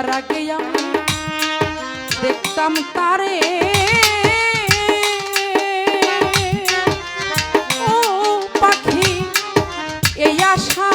যাবার আগে আমি দেখতাম তারে। ও পাখি এই আশা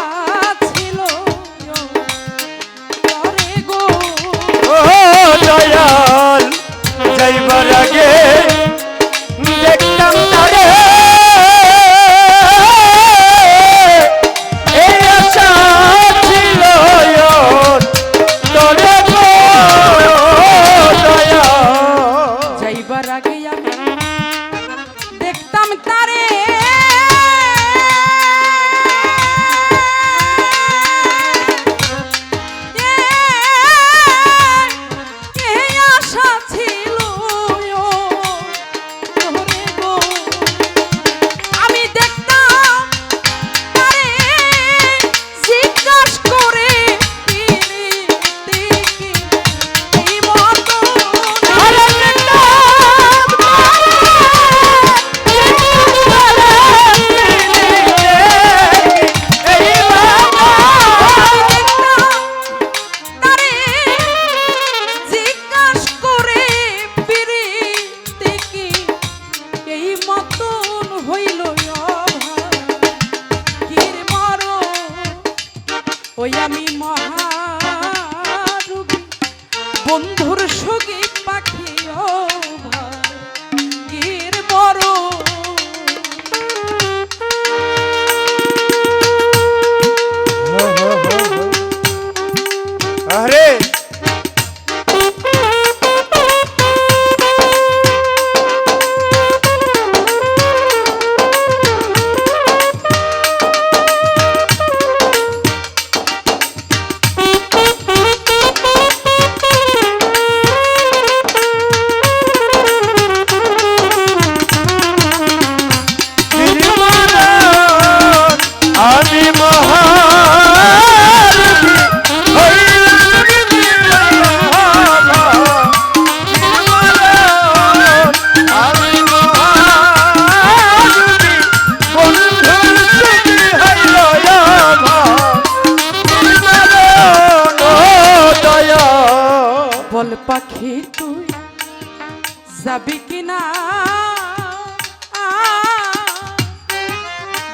যাবি কিনা?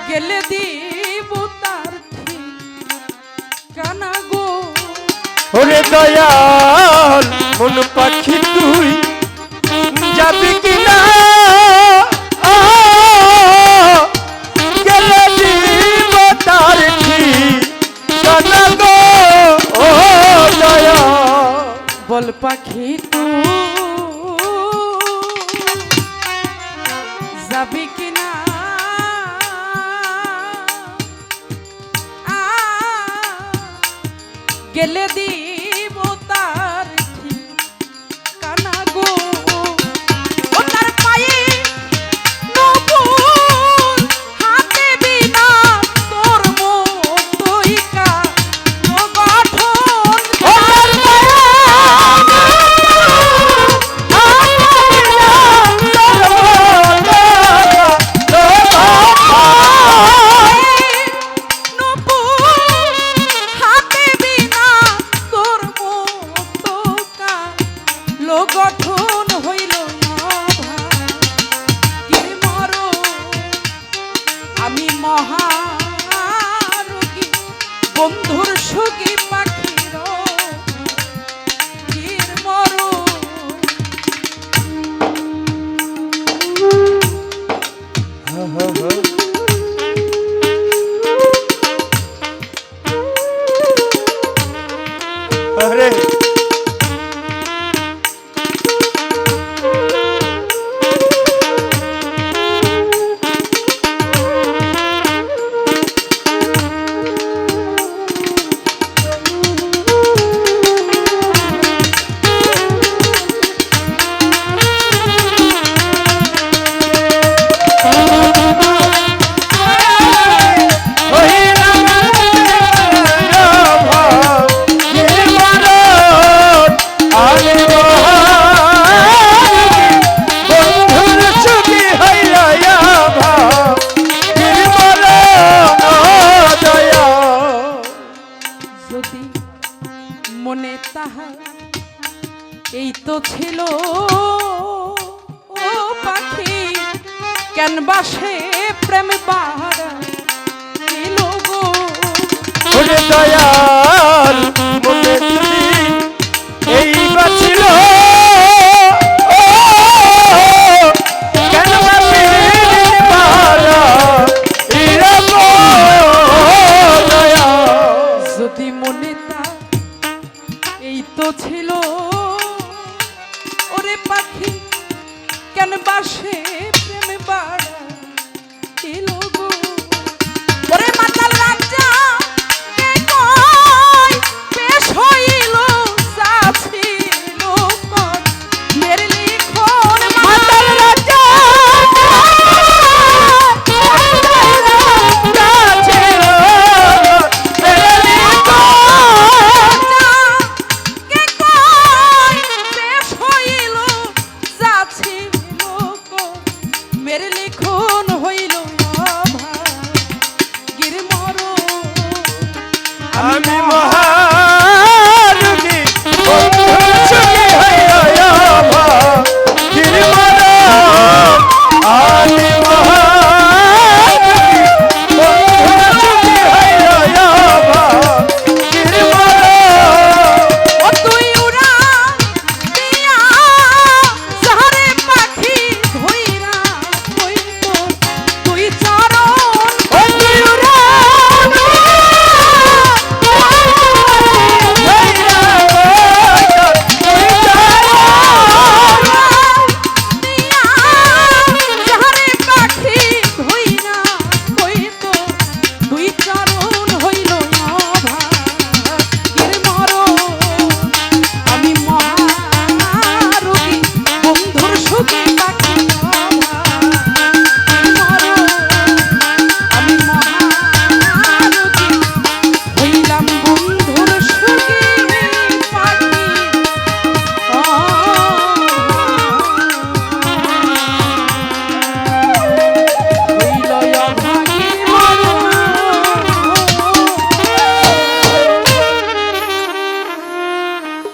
গেলে দিব তার কানা গো। ওরে দয়াল মন পাখি তুই যাবি কিনা? গেলে দিব পাখি তুই গেলে দিই কেন বাসে প্রেম বাহারা। গো। দয়াল মনে আমি মহা